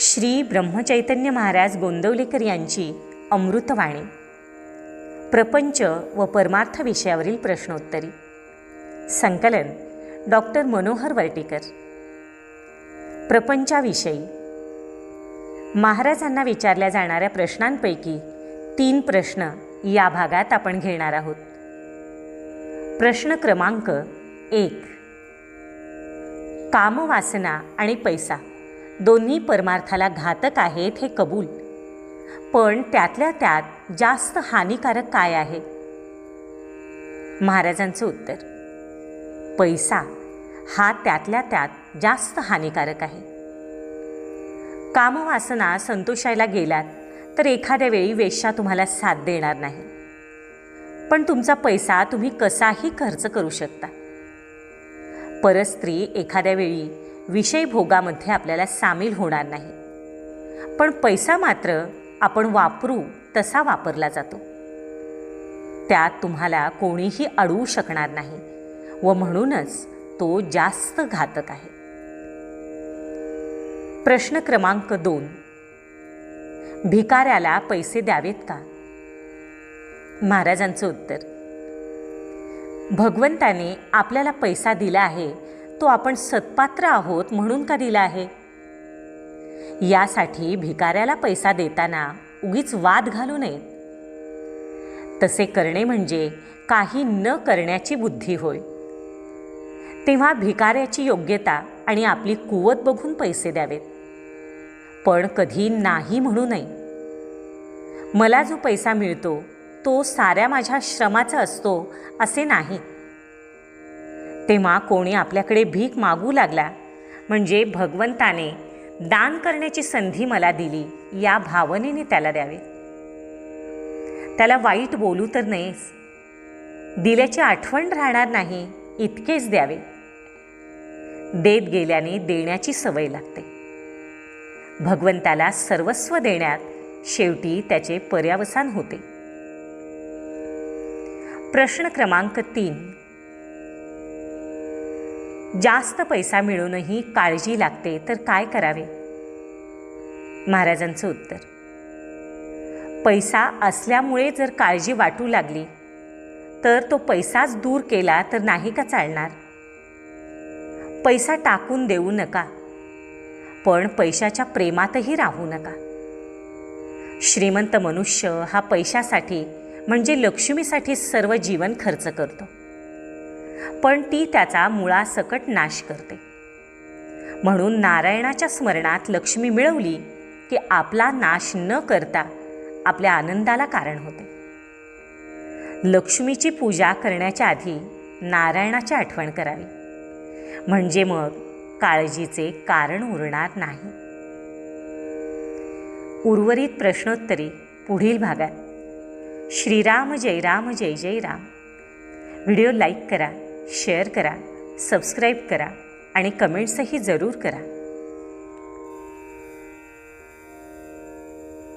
श्री ब्रह्मचैतन्य महाराज गोंदवलेकर यांची अमृतवाणी. प्रपंच व परमार्थ विषयावरील प्रश्नोत्तरी. संकलन डॉक्टर मनोहर वर्टीकर. प्रपंचाविषयी. महाराजांना विचारल्या जाणाऱ्या प्रश्नांपैकी तीन प्रश्न या भागात आपण घेणार आहोत. प्रश्न क्रमांक एक. कामवासना आणि पैसा. दोन्ही परमार्थाला घातक आहेत हे कबूल. पण त्यातल्या त्यात जास्त हानिकारक काय आहे? महाराजांचं उत्तर पैसा हा त्यातल्या त्यात जास्त हानिकारक आहे. कामवासना संतोषायला गेलात तर एखाद्या वेळी वेश्या तुम्हाला साथ देणार नाही. पण तुमचा पैसा तुम्ही कसाही खर्च करू शकता. परस्त्री एखाद्या वेळी विषय भोगामध्ये आपल्याला सामील होणार नाही. पण पैसा मात्र आपण वापरू तसा वापरला जातो. त्यात तुम्हाला कोणीही अडवू शकणार नाही व म्हणूनच तो जास्त घातक आहे. प्रश्न क्रमांक दोन. भिकाऱ्याला पैसे द्यावेत का? महाराजांचं उत्तर. भगवंताने आपल्याला पैसा दिला आहे तो आपण सत्पात्र आहोत म्हणून का दिला आहे? यासाठी भिकाऱ्याला पैसा देताना उगीच वाद घालू नयेत. तसे करणे म्हणजे काही न करण्याची बुद्धी होय. तेव्हा भिकाऱ्याची योग्यता आणि आपली कुवत बघून पैसे द्यावेत. पण कधी नाही म्हणू नये. मला जो पैसा मिळतो तो साऱ्या माझ्या श्रमाचा असतो असे नाही. तेव्हा कोणी आपल्याकडे भीक मागू लागला. म्हणजे भगवंताने दान करण्याची संधी मला दिली या भावनेने त्याला द्यावे. त्याला वाईट बोलू तर नयेस दिल्याची आठवण राहणार नाही इतकेच द्यावे. देत गेल्याने देण्याची सवय लागते. भगवंताला सर्वस्व देण्यात शेवटी त्याचे पर्यावसान होते. प्रश्न क्रमांक तीन. जास्त पैसा मिळूनही काळजी लागते तर काय करावे? महाराजांचं उत्तर. पैसा असल्यामुळे जर काळजी वाटू लागली तर तो पैसाच दूर केला तर नाही का चालणार? पैसा टाकून देऊ नका पण पैशाच्या प्रेमातही राहू नका. श्रीमंत मनुष्य हा पैशासाठी म्हणजे लक्ष्मीसाठी सर्व जीवन खर्च करतो. पण ती त्याचा मुळासकट नाश करते. म्हणून नारायणाच्या स्मरणात लक्ष्मी मिळवली की आपला नाश न करता आपल्या आनंदाला कारण होते. लक्ष्मीची पूजा करण्याच्या आधी नारायणाची आठवण करावी. म्हणजे मग काळजीचे कारण उरणार नाही. उर्वरित प्रश्नोत्तरी पुढील भागात. श्रीराम जय राम जय जय राम. व्हिडिओ लाईक करा. शेअर करा सबस्क्राईब करा आणि कमेंट्सही जरूर करा.